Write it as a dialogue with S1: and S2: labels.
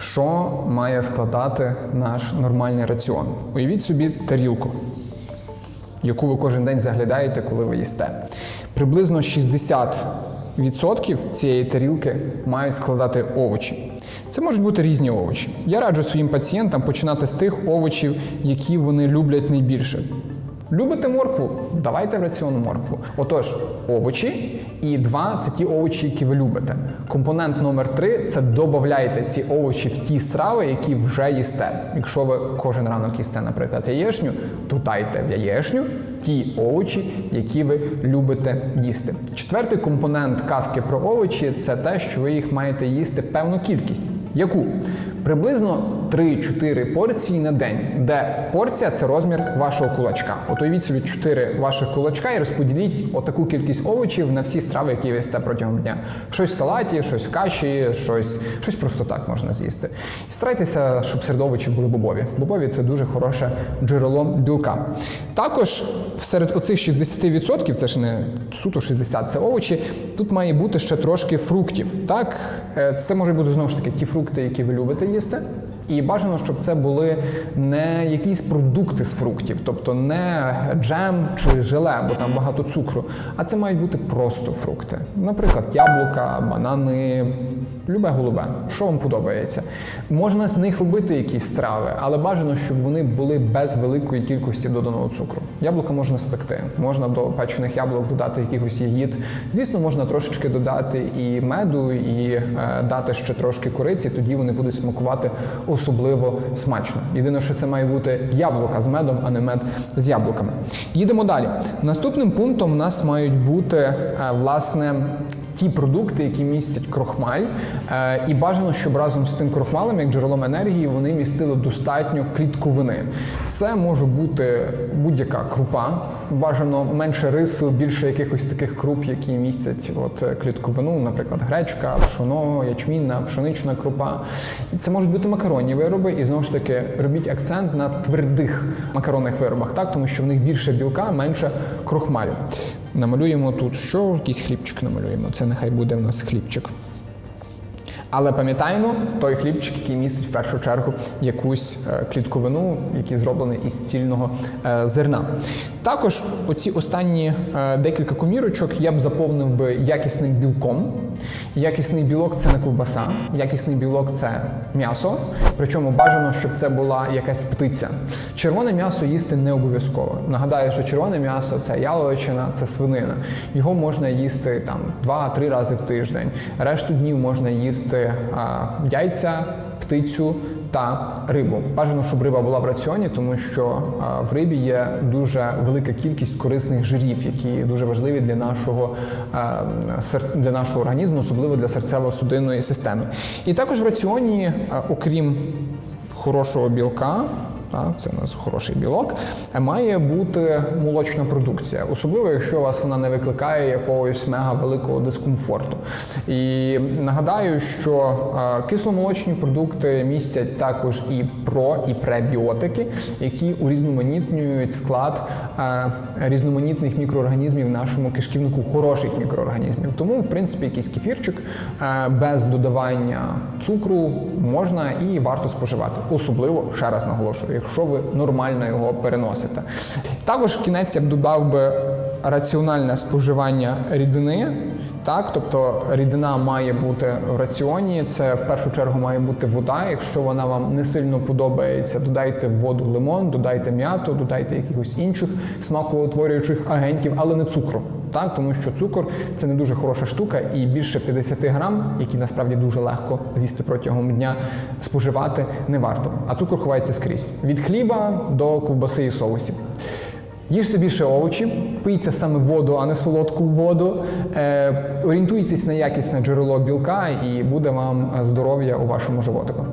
S1: Що має складати наш нормальний раціон? Уявіть собі тарілку, яку ви кожен день заглядаєте, коли ви їсте. Приблизно 60% цієї тарілки мають складати овочі. Це можуть бути різні овочі. Я раджу своїм пацієнтам починати з тих овочів, які вони люблять найбільше. Любите моркву? Давайте в раціон моркву. Отож, овочі, і два це ті овочі, які ви любите. Компонент номер три це додавайте ці овочі в ті страви, які вже їсте. Якщо ви кожен ранок їсте, наприклад, яєшню, додайте в яєшню ті овочі, які ви любите їсти. Четвертий компонент казки про овочі це те, що ви їх маєте їсти певну кількість. Яку? Приблизно 3-4 порції на день, де порція це розмір вашого кулачка. От уявіть собі 4 ваших кулачка і розподіліть отаку кількість овочів на всі страви, які ви протягом дня. Щось в салаті, щось в каші, щось, щось просто так можна з'їсти. І старайтеся, щоб серед овочів були бобові. Бобові це дуже хороше джерело білка. Також серед оцих 60%, це ж не суто 60, це овочі, тут має бути ще трошки фруктів. Так, Е, це може бути знову ж таки ті фрукти, які ви любите їсти. І бажано, щоб це були не якісь продукти з фруктів, тобто не джем чи желе, бо там багато цукру, а це мають бути просто фрукти. Наприклад, яблука, банани, любе голубе, що вам подобається. Можна з них робити якісь страви, але бажано, щоб вони були без великої кількості доданого цукру. Яблука можна спекти, можна до печених яблук додати якихось ягід. Звісно, можна трошечки додати і меду, і е, дати ще трошки кориці, тоді вони будуть смакувати особливо смачно. Єдине, що це має бути яблука з медом, а не мед з яблуками. Їдемо далі. Наступним пунктом у нас мають бути е, власне. Ті продукти, які містять крохмаль, е, і бажано, щоб разом з тим крохмалем, як джерелом енергії, вони містили достатньо клітковини. Це може бути будь-яка крупа, бажано менше рису, більше якихось таких круп, які містять от клітковину, наприклад, гречка, пшоно, ячмінна, пшенична крупа. Це можуть бути макаронні вироби, і знову ж таки робіть акцент на твердих макаронних виробах, так тому що в них більше білка, менше крохмалю. Намалюємо тут що? Якийсь хлібчик намалюємо. Це нехай буде в нас хлібчик. Але пам'ятаємо той хлібчик, який містить в першу чергу якусь е, клітковину, який зроблений із цільного е, зерна. Також оці останні е, декілька комірочок я б заповнив би якісним білком. Якісний білок це не ковбаса, якісний білок це м'ясо. Причому бажано, щоб це була якась птиця. Червоне м'ясо їсти не обов'язково. Нагадаю, що червоне м'ясо це яловичина, це свинина. Його можна їсти там 2-3 рази в тиждень. Решту днів можна їсти а, яйця, птицю та рибу. Бажано, щоб риба була в раціоні, тому що в рибі є дуже велика кількість корисних жирів, які дуже важливі для нашого, а, для нашого організму, особливо для серцево-судинної системи. І також в раціоні, окрім хорошого білка. Так, це у нас хороший білок. Має бути молочна продукція, особливо якщо у вас вона не викликає якогось мега великого дискомфорту. І нагадаю, що е, кисломолочні продукти містять також і про і пребіотики, які урізноманітнюють склад е, різноманітних мікроорганізмів в нашому кишківнику, хороших мікроорганізмів. Тому, в принципі, якийсь кефірчик е, без додавання цукру можна і варто споживати. Особливо ще раз наголошую, якщо ви нормально його переносите. Також в кінець я б додав би раціональне споживання рідини. Так, тобто рідина має бути в раціоні. Це в першу чергу має бути вода. Якщо вона вам не сильно подобається, додайте в воду лимон, додайте м'яту, додайте якихось інших смакоутворюючих агентів, але не цукру. Так, тому що цукор це не дуже хороша штука, і більше 50 грам, які насправді дуже легко з'їсти протягом дня, споживати не варто. А цукор ховається скрізь від хліба до ковбаси і соусів. Їжте більше овочів, пийте саме воду, а не солодку воду. Е, орієнтуйтесь на якісне джерело білка, і буде вам здоров'я у вашому животику.